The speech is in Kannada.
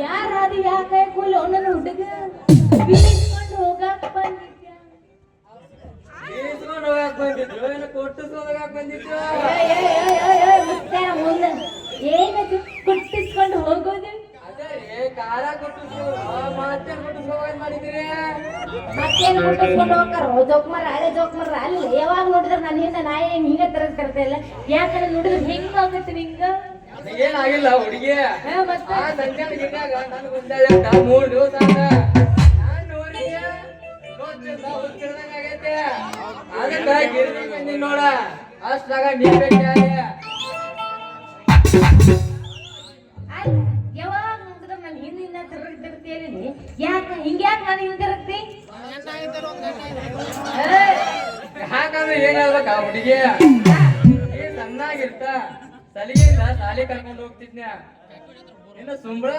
ಯಾರ ಅದು ಯಾಕೆ ಕೂಲು ನನ್ನ ಹುಡುಗ ಬೀಸ್ಕೊಂಡು ಹೋಗಾಕ ಬಂದಿದ್ಯ? ಬೀಸ್ಕೊಂಡು ಬಂದಿತ್ತು ಏನು ಕೊಟ್ಟಿಸ್ಕೊಂಡೋಗಾಕ ಬಂದಿದ್ಯೋ? ಮತ್ತೆ ಮುಂದೆ ಹೋಗೋದು? ಅದೇ ಕಾರ ಕೊಟ್ಟಿಸ್ಕೊಂಡು ಮಾತೇ ಕೊಟ್ಟಿಸ್ಕೊಂಡು ಮಾಡಿದ್ದೀರಿ? ಮತ್ತೇನು ಮುಟ್ಟಿಸ್ಕೊಂಡು ಹೋಗ್ತಾರ ಜೋಕ್ಮರ ಹಳೆ ಜೋಕ್ಮರ ಅಲ್ಲಿ ಯಾವಾಗ ನೋಡಿದ್ರೆ ನನ್ನ ಹಿಂದೆ ನಾಯಿ ಹಿಂಗೆ ತರದ್ ತರ್ತಾ ಇಲ್ಲ ಯಾಕಂದ್ರೆ ನೋಡಿದ್ರೆ ಹೆಂಗ ಆಗುತ್ತೆ ನಿಂಗ? ಏನಾಗಿಲ್ಲ ಹುಡುಗಿ? ಮೂರ್ ದಿವಸ ನೋಡಿ ಅದಕ್ಕ ಅಷ್ಟಾಗ ನೀ ಯಾವಾಗ ನೋಡಿದ್ರೆ ನನ್ನ ಯಾಕ ಹಿಂಗ್ಯಾಕ ನಾನು ಹಿಂದೆ ತರತ್ತಿ ಯಾಕಂದ್ರೆ ಏನ್ ಹೇಳ್ಬೇಕ ಹುಡುಗಿ ಸಣ್ಣಾಗಿರ್ತ. ಸಲಿಗೆಯಿಂದ ಸಾಲಿ ಕರ್ಕೊಂಡು ಹೋಗ್ತಿದ್ನ್ಯಾ? ಇನ್ನು ಸುಂಬಳ